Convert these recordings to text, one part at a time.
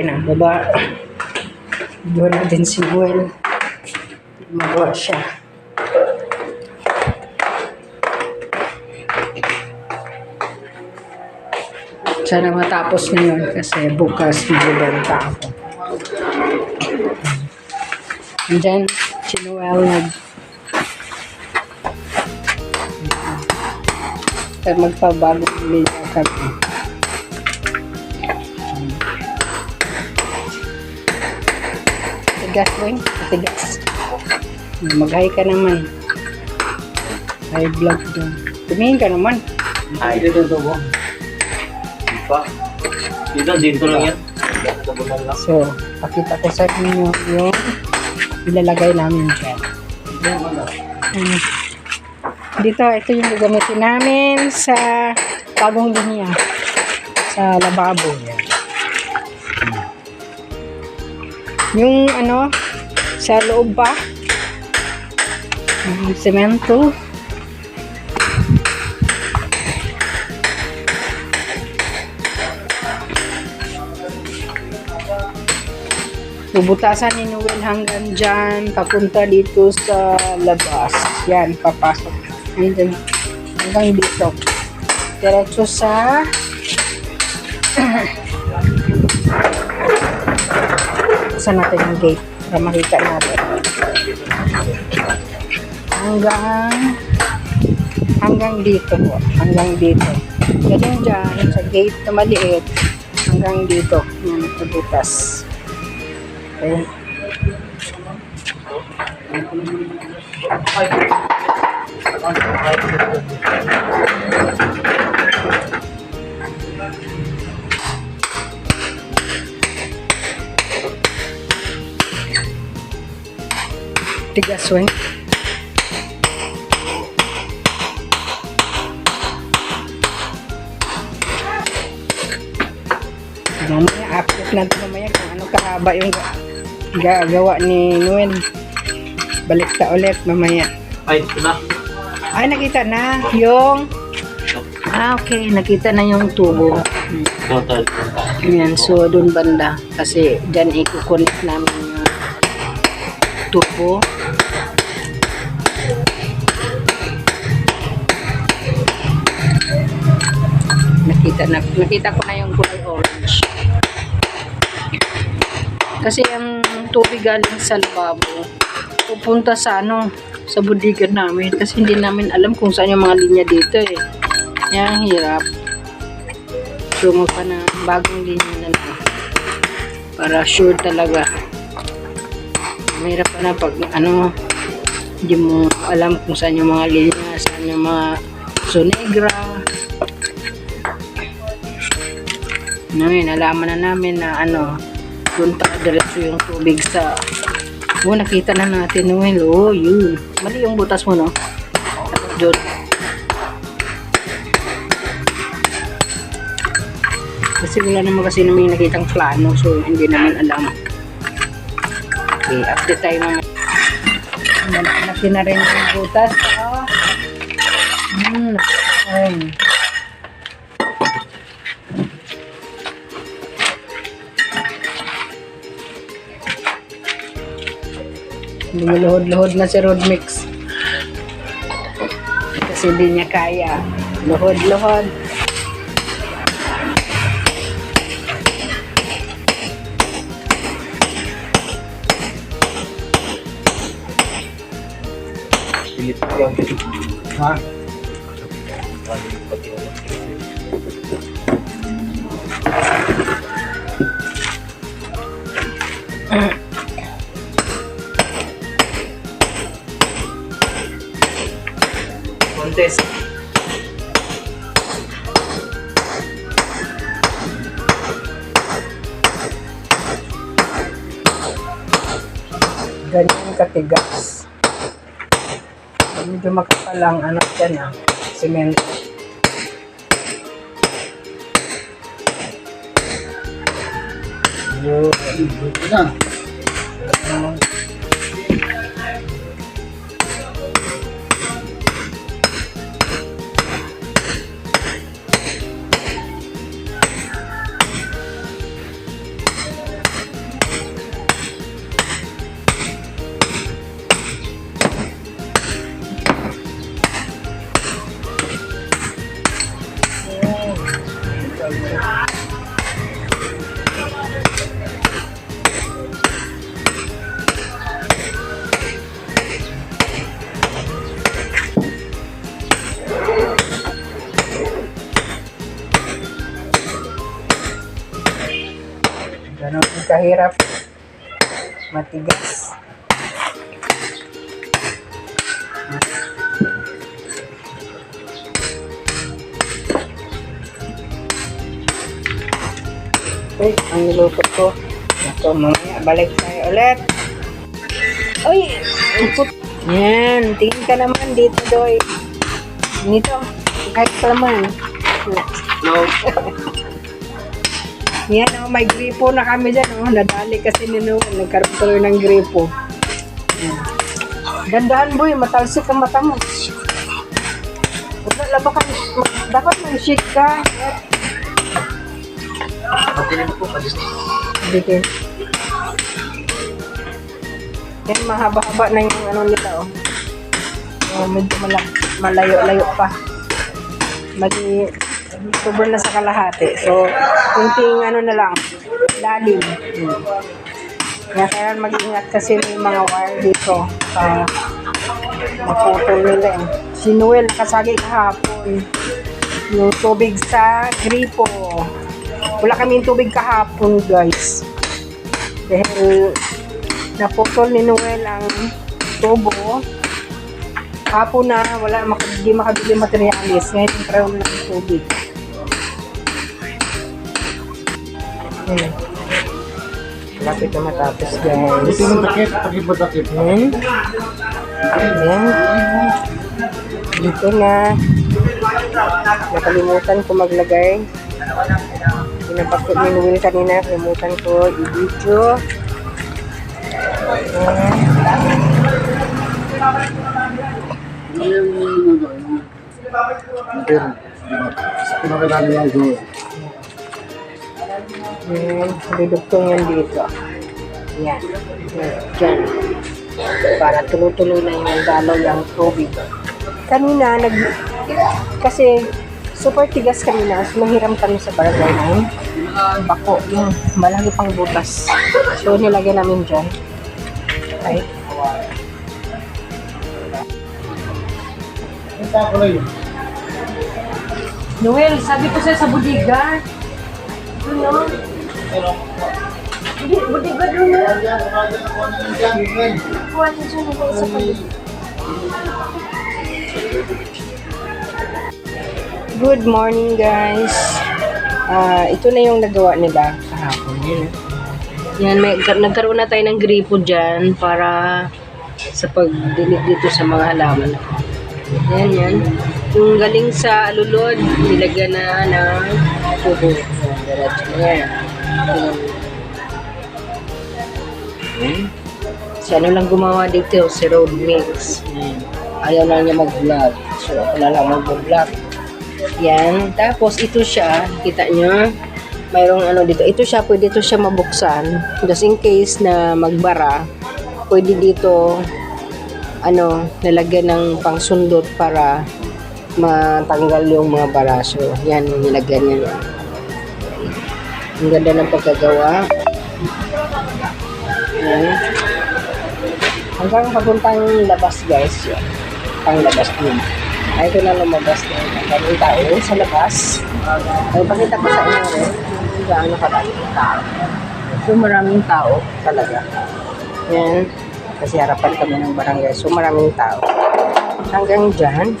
Okay na, baba. Doon natin si Buel. Magawa siya. Sana matapos na yun kasi bukas magbibenta ako. Diyan, si Noel nag Kaya magpabago ulit kami. Tigas mo yun? Tigas. Mag-hi ka naman. Hi vlog doon. Tumingin ka naman. Ay, dito to po. Pa. Dito, dito lang yan. So, pakita ko sa inyo yung ilalagay namin dyan. Dito, ito yung gagamitin namin sa bagong linya. Sa lababo. Yan. Yung ano, sa loob pa, yung semento. Bubutasan ni Noel hanggang dyan, papunta dito sa labas. Yan, papasok. Hanggang, hanggang dito. Diretso sa... Saan natin yung gate para makita natin. Hanggang hanggang dito po. Hanggang dito. Ganyan dyan, sa gate na maliit, hanggang dito. Yan, nagbutas. Okay. Tigas swing. Mamaya, update natin mamaya kung ano kahaba yung ga- gagawa ni Noel. Balik ta ulit mamaya. Ay, ito na. Ay, nakita na yung... Ah, okay. Nakita na yung tubo. Hmm. Total. Yan, so doon banda. Kasi dyan i-connect namin yung tubo. Nakita na, nakita ko na yung kulay orange. Kasi ang tubig galing sa lababo, pupunta sa ano, sa budigan namin. Kasi hindi namin alam kung saan yung mga linya dito eh. Yan, hirap. Sumo pa na bagong linya na lang. Para sure talaga. Mahirap pa na pag ano, hindi mo alam kung saan yung mga linya, saan yung mga sonegra. Ngayon, nalaman na namin na ano, doon pa diretso yung tubig sa Oh, nakita na natin Noel. Oh, yun. Mali yung butas mo, no? Doon. Kasi wala naman kasi namin nakitang plano, so hindi naman alam. Okay, update tayo mga. Malaki na rin yung butas. Oh. Hmm, ayun. Lumuluhod-luhod na si Road Mix. Kasi hindi niya kaya. Luhod-luhod. 来。Medyo makapal ang ano dyan ah. Semento. Yun. na. Kahirap. Matigas. Uy, ang niluto ko. Ito, mamaya balik tayo ulit. Uy. Yan, tingin ka naman dito, Doy. Dito, kahit ka naman. No. Yan, oh, may gripo na kami dyan. Oh, nadali kasi ni Noel. Nagkaroon tuloy ng gripo. Yan. Dandahan, boy. Matalsik ang mata mo. Wala, laba ka. Dapat may shake ka. Pagkilim po. Dito. Yan, mahaba-haba na yung ano nila, oh. Oh, medyo mala- malayo-layo pa. Mali, sobrang na sa kalahati. So, kunting ano na lang, lalim. Hmm. Kaya kailangan mag-ingat kasi may mga wire dito sa maputol nila eh. Si Noel nakasagi kahapon. Yung tubig sa gripo. Wala kaming tubig kahapon guys. Dahil naputol ni Noel ang tubo. Hapon na, wala, hindi makabili materialis. Ngayon, nagkaroon na ng tubig. Hmm. Lapit na matapos, guys. Ito yung takip, takip mo takip. Hmm. Ayan. Dito na. Nakalimutan ko maglagay. Pinapakot ni Noel kanina. Nakalimutan ko i-video. Ayan. Pero, pinakilala niya yung Ayan. Dudugtong yan dito. Yan. Yan. Diyan. Para tuloy-tuloy na yung dalaw yung tubig. Kanina, nag... Kasi, super tigas kanina. So, mahiram kami sa barangay na yun. Bako, yung malaki pang butas. So, nilagay namin dyan. Right? Noel, sabi ko sa'yo sa budiga. Ano? Hindi, budiga doon na. Kuha niyo dyan, Noel, sa paligid. Good morning, guys. Ah, ito na yung nagawa nila kahapon. Yan. Yan, may, nagkaroon na tayo ng gripo dyan para sa pagdilig dito sa mga halaman. Yan, yan. Yung galing sa alulod, nilagyan na ng tubo. Yan, yan. Yan. Hmm? Si ano lang gumawa dito, si Road Mix. Yan. Ayaw na niya mag-vlog. So, ako na lang mag-vlog. Yan. Tapos, ito siya, kita nyo, mayroong ano dito. Ito siya, pwede ito siya mabuksan. Just in case na magbara, pwede dito ano, nalagyan ng pangsundot para matanggal yung mga baraso. Yan, nilagyan niya. Ang ganda ng pagkagawa. Yan. Hanggang papuntang labas, guys. Yan. Pang labas din. Ay, ito na lumabas na yung daming tao sa labas. Ay, pakita ko sa inyo rin kung gaano karaming tao. So, maraming tao talaga. Yan. Kasi harapan kami ng barangay. So, maraming tao. Hanggang dyan.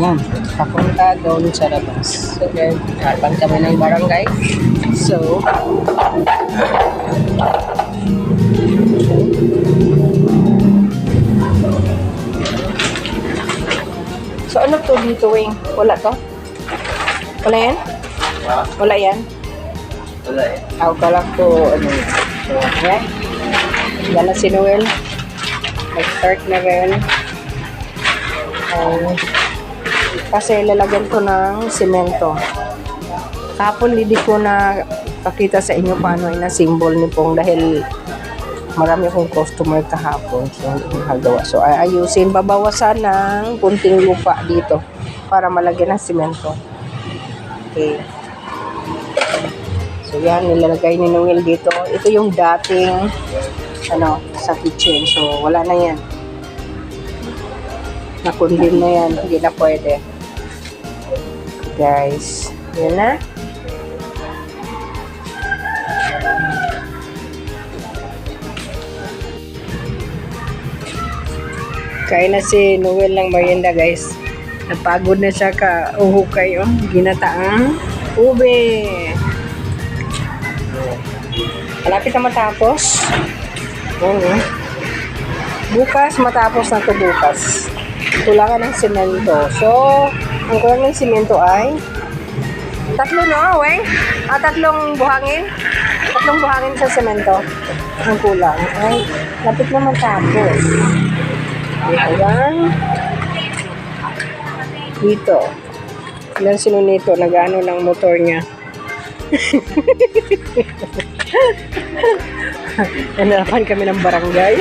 Yan. Papunta doon sa labas. So, then, harapan kami ng barangay. So, So, ano to dito, Wing? Wala to? Wala yan? Wala yan? Wala eh. Ako ka lang to, ano yun. So, yan. Yan na si Noel. Nag-start na rin. Um, kasi lalagyan ko ng simento. Kapon hindi ko na pakita sa inyo paano ina symbol ni Pong dahil marami akong customer kahapon. So, nakagawa. So, ayusin. Babawasan ng kunting lupa dito para malagyan ng simento. Okay. So yan, nilalagay ni Noel dito. Ito yung dating ano, sa kitchen. So wala na yan. Nakundin na yan. Hindi na pwede. Guys, yan na. Kain na si Noel ng merienda guys. Napagod na siya ka uhukay oh. Ginataang ube. Malapit na matapos. Ano? Bukas, matapos na to bukas. Kulangan ng semento. So, ang kulang ng semento ay tatlo no, weng? Ah, tatlong buhangin? Tatlong buhangin sa semento. Ang kulang. Ay, lapit na matapos. Dito lang. Dito. Ilan sino nito? Nag-ano ng motor niya. Nanarapan kami ng barangay.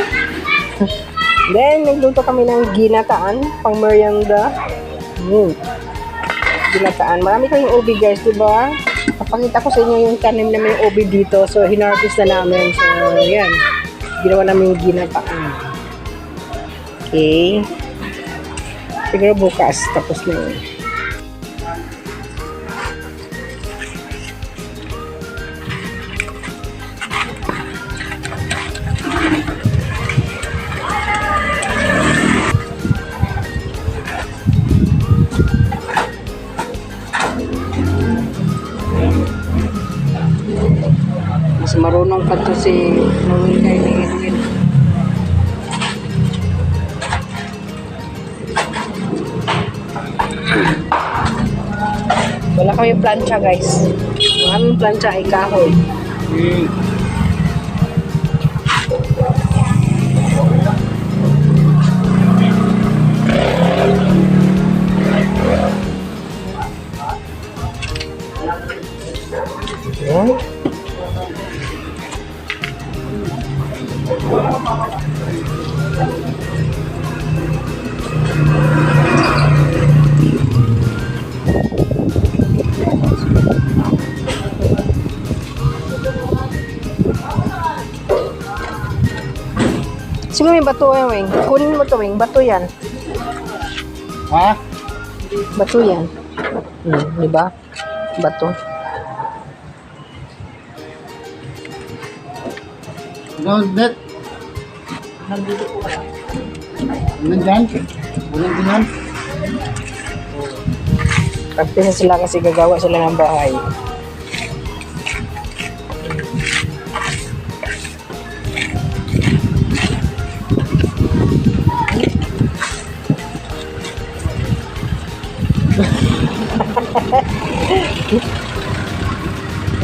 Then, nagluto kami ng ginataan, pang merienda. Mm. Ginataan. Marami kaming ubi guys, di ba? Papakita ko sa inyo yung tanim namin yung ubi dito. So, hinarvest na namin. So, yan. Ginawa namin yung ginataan. Okay. Siguro bukas, tapos na yun. Mas marunong pa to si Noel kay kami plancha guys. Ang plancha ay kahoy. Hmm. Siguro may bato yan, Wing. Kunin mo to, Wing. Bato yan. Ha? Bato yan. Hmm, di ba? Bato. Ikaw, Bet. Nandito po kaya. Nandyan? Walang ganyan? Practice sila kasi gagawa sila ng bahay.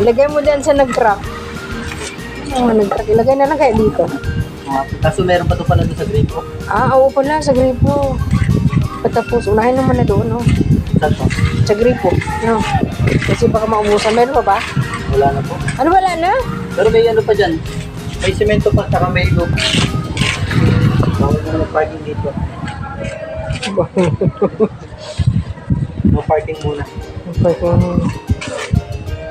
Ilagay mo dyan sa nag-crack. Oh, nag-crack. Ilagay na lang kaya dito. Ah, Kaso meron pa to pala doon sa ko. Ah, oo pala, sa gripo. Patapos, unahin naman na doon, no? Saan to? Sa gripo, no? Kasi baka maubusan. Meron pa ba? Wala na po. Ano wala na? Pero may ano pa dyan. May semento pa, saka may loop. Bawal na ng parking dito. No parking muna. Nagpadukot muna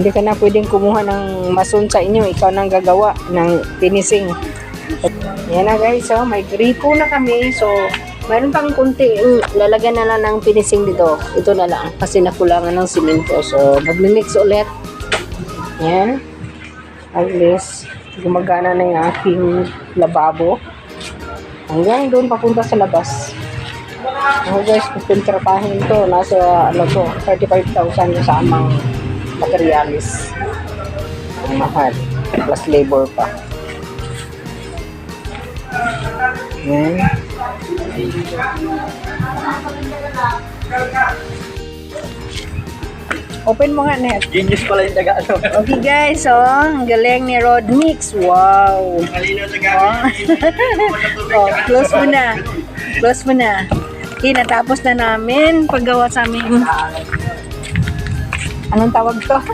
hindi ka na pwedeng kumuha ng mason sa inyo. Ikaw nang gagawa ng finishing. Yan na guys, so may gripo na kami. So, mayroon pang kunti. mm, Lalagyan na lang ng finishing dito. Ito na lang. Kasi nakulangan ng simento. So, magmi-mix ulit. Yan. At least, gumagana na yung aking lababo. Hanggang doon papunta sa labas. Ako guys, pipintrapahin to. Nasa, ano to, 35,000 sa amang materialis. Ang mahal. Plus labor pa. Yan. Open mo nga net. Genius pala yung taga ano. Okay guys, so, ang galing ni Rod Mix. Wow. Malino taga. Oh, close mo na. Close mo na. Okay, natapos na namin paggawa sa aming anong tawag to?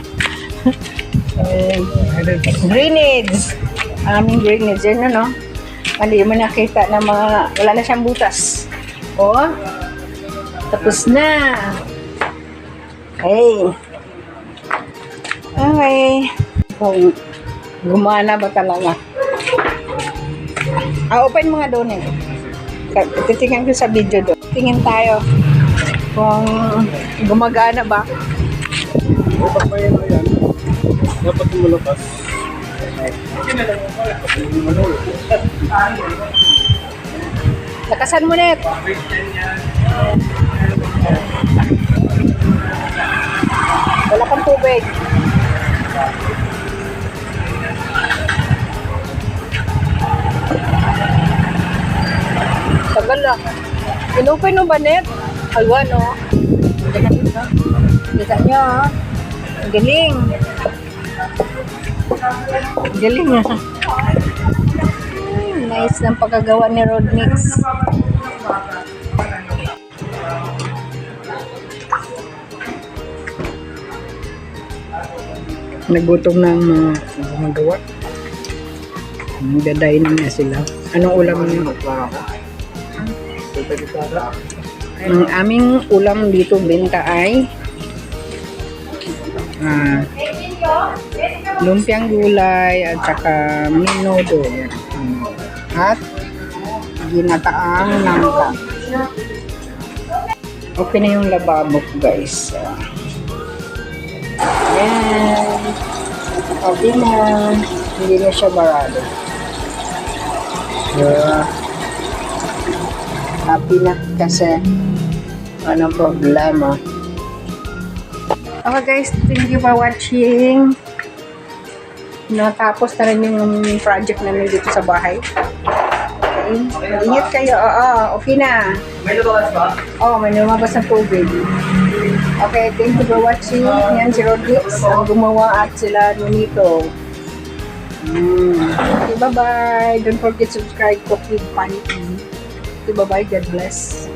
Eh, Greenage. Aming greenage. Yan na, no? Hindi mo nakita na mga, wala na siyang butas. O, tapos na. Okay. Okay. Kung gumana ba talaga. Ah, open nga doon eh. Titingnan ko sa video doon. Tingin tayo kung gumagana ba. Dapat pa yan, yan. Dapat lumalakas. Lakasan mo net. Wala pang tubig. Tagal na. Inopen mo ba net? Alwa no? Kita nyo ha? Ang galing. Ang galing ah. Hmm, nice ng pagkagawa ni Road Mix. Nagutom na ang mga gumagawa. Magdadining na sila. Anong ulam niyo? Ang aming ulam dito benta ay ah, lumpiang gulay at saka minodo. Yan. At ginataang nangka. Okay na yung lababo guys. Ah. Yan. Okay na. Hindi na siya barado. Yeah. Happy na kasi anong problema. Okay guys, thank you for watching. Natapos na rin yung project namin dito sa bahay. Okay. Ingat kayo. Oo, okay na. May lumabas ba? Oh, may lumabas ng tubig. Okay, thank you for watching. Yan si Rodrix, ang gumawa at sila Nunito. Mm. Okay, bye-bye. Don't forget to subscribe to Kid TV. Okay, bye-bye. God bless.